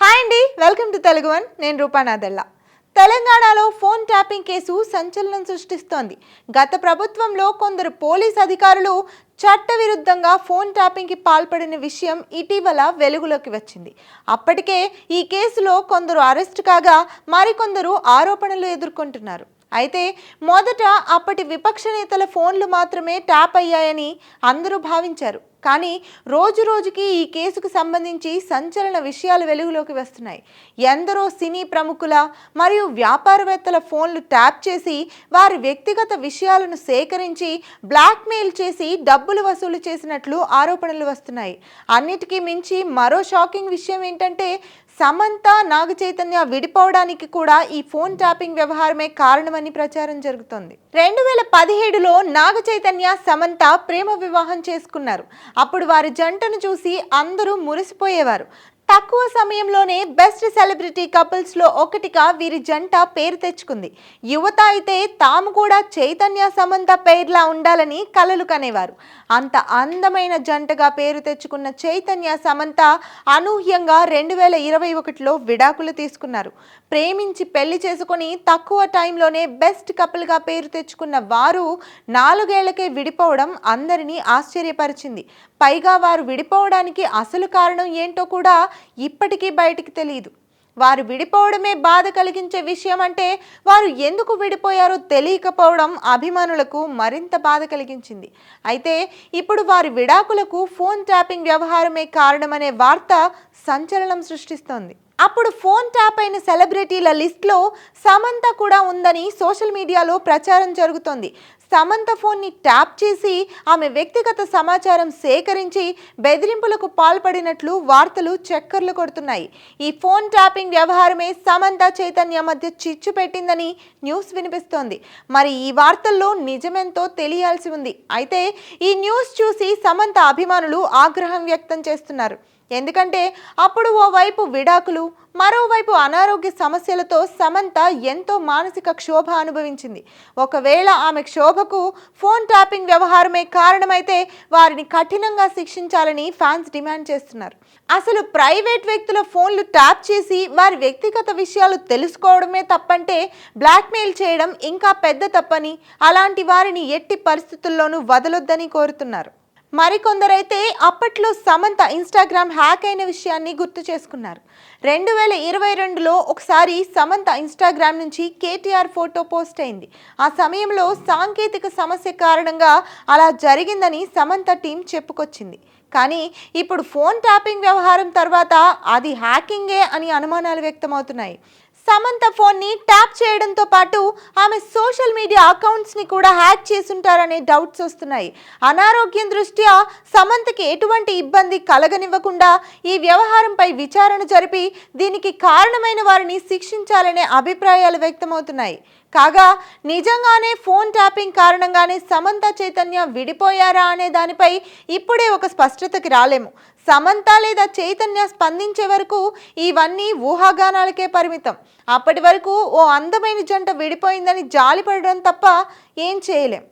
Hi అండి welcome to Telugu one. నేను రూపానాదల్లా తెలంగాణలో ఫోన్ ట్యాపింగ్ కేసు సంచలనం సృష్టిస్తోంది. గత ప్రభుత్వంలో కొందరు పోలీస్ అధికారులు చట్టవిరుద్ధంగా ఫోన్ ట్యాపింగ్కి పాల్పడిన విషయం ఇటీవల వెలుగులోకి వచ్చింది. అప్పటికే ఈ కేసులో కొందరు అరెస్ట్ కాగా మరికొందరు ఆరోపణలు ఎదుర్కొంటున్నారు. అయితే మొదట అప్పటి విపక్ష నేతల ఫోన్లు మాత్రమే ట్యాప్ అయ్యాయని అందరూ భావించారు. కానీ రోజు రోజుకి ఈ కేసుకు సంబంధించి సంచలన విషయాలు వెలుగులోకి వస్తున్నాయి. ఎందరో సినీ ప్రముఖుల మరియు వ్యాపారవేత్తల ఫోన్లు ట్యాప్ చేసి వారి వ్యక్తిగత విషయాలను సేకరించి బ్లాక్మెయిల్ చేసి డబ్బులు వసూలు చేసినట్లు ఆరోపణలు వస్తున్నాయి. అన్నిటికీ మించి మరో షాకింగ్ విషయం ఏంటంటే సమంత నాగ చైతన్య విడిపోవడానికి కూడా ఈ ఫోన్ ట్యాపింగ్ వ్యవహారమే కారణమని ప్రచారం జరుగుతోంది. రెండు వేల పదిహేడులో నాగ చైతన్య సమంత ప్రేమ వివాహం చేసుకున్నారు. అప్పుడు వారి జంటను చూసి అందరూ మురిసిపోయేవారు. తక్కువ సమయంలోనే బెస్ట్ సెలబ్రిటీ కపుల్స్లో ఒకటిగా వీరి జంట పేరు తెచ్చుకుంది. యువత అయితే తాము కూడా చైతన్య సమంత పేర్లా ఉండాలని కలలు కనేవారు. అంత అందమైన జంటగా పేరు తెచ్చుకున్న చైతన్య సమంత అనూహ్యంగా రెండు వేల ఇరవై ఒకటిలో విడాకులు తీసుకున్నారు. ప్రేమించి పెళ్ళి చేసుకుని తక్కువ టైంలోనే బెస్ట్ కపుల్గా పేరు తెచ్చుకున్న వారు నాలుగేళ్ళకే విడిపోవడం అందరినీ ఆశ్చర్యపరిచింది. పైగా వారు విడిపోవడానికి అసలు కారణం ఏంటో కూడా ఇప్పటికీ బయటికి తెలియదు వారు విడిపోవడమే బాధ కలిగించే విషయం అంటే వారు ఎందుకు విడిపోయారో తెలియకపోవడం అభిమానులకు మరింత బాధ కలిగించింది. అయితే ఇప్పుడు వారి విడాకులకు ఫోన్ ట్యాపింగ్ వ్యవహారమే కారణమనే వార్త సంచలనం సృష్టిస్తోంది. అప్పుడు ఫోన్ ట్యాప్ అయిన సెలబ్రిటీల లిస్ట్లో సమంత కూడా ఉందని సోషల్ మీడియాలో ప్రచారం జరుగుతోంది. సమంత ఫోన్ని ట్యాప్ చేసి ఆమె వ్యక్తిగత సమాచారం సేకరించి బెదిరింపులకు పాల్పడినట్లు వార్తలు చక్కర్లు కొడుతున్నాయి. ఈ ఫోన్ ట్యాపింగ్ వ్యవహారమే సమంత చైతన్య మధ్య చిచ్చు పెట్టిందని న్యూస్ వినిపిస్తోంది. మరి ఈ వార్తల్లో నిజమెంతో తెలియాల్సి ఉంది. అయితే ఈ న్యూస్ చూసి సమంత అభిమానులు ఆగ్రహం వ్యక్తం చేస్తున్నారు. ఎందుకంటే అప్పుడు ఓవైపు విడాకులు మరోవైపు అనారోగ్య సమస్యలతో సమంత ఎంతో మానసిక క్షోభ అనుభవించింది. ఒకవేళ ఆమె క్షోభకు ఫోన్ ట్యాపింగ్ వ్యవహారమే కారణమైతే వారిని కఠినంగా శిక్షించాలని ఫ్యాన్స్ డిమాండ్ చేస్తున్నారు. అసలు ప్రైవేట్ వ్యక్తుల ఫోన్లు ట్యాప్ చేసి వారి వ్యక్తిగత విషయాలు తెలుసుకోవడమే తప్పంటే బ్లాక్మెయిల్ చేయడం ఇంకా పెద్ద తప్పని అలాంటి వారిని ఎట్టి పరిస్థితుల్లోనూ వదలొద్దని కోరుతున్నారు. మరికొందరైతే అప్పట్లో సమంత ఇన్స్టాగ్రామ్ హ్యాక్ అయిన విషయాన్ని గుర్తు చేసుకున్నారు. రెండు వేల ఇరవై రెండులో ఒకసారి సమంత ఇన్స్టాగ్రామ్ నుంచి కేటీఆర్ ఫోటో పోస్ట్ అయింది. ఆ సమయంలో సాంకేతిక సమస్య కారణంగా అలా జరిగిందని సమంత టీం చెప్పుకొచ్చింది. కానీ ఇప్పుడు ఫోన్ ట్యాపింగ్ వ్యవహారం తర్వాత అది హ్యాకింగే అని అనుమానాలు వ్యక్తమవుతున్నాయి. సమంత ఫోన్ని ట్యాప్ చేయడంతో పాటు ఆమె సోషల్ మీడియా అకౌంట్స్ని కూడా హ్యాక్ చేసుంటారనే డౌట్స్ వస్తున్నాయి. అనారోగ్యం దృష్ట్యా సమంతకి ఎటువంటి ఇబ్బంది కలగనివ్వకుండా ఈ వ్యవహారంపై విచారణ జరిపి దీనికి కారణమైన వారిని శిక్షించాలనే అభిప్రాయాలు వ్యక్తమవుతున్నాయి. కాగా నిజంగానే ఫోన్ ట్యాపింగ్ కారణంగానే సమంత చైతన్య విడిపోయారా అనే దానిపై ఇప్పుడే ఒక స్పష్టతకి రాలేము. సమంత లేదా చైతన్య స్పందించే వరకు ఇవన్నీ ఊహాగానాలకే పరిమితం. అప్పటి వరకు ఓ అందమైన జంట విడిపోయిందని జాలిపడడం తప్ప ఏం చేయలేం.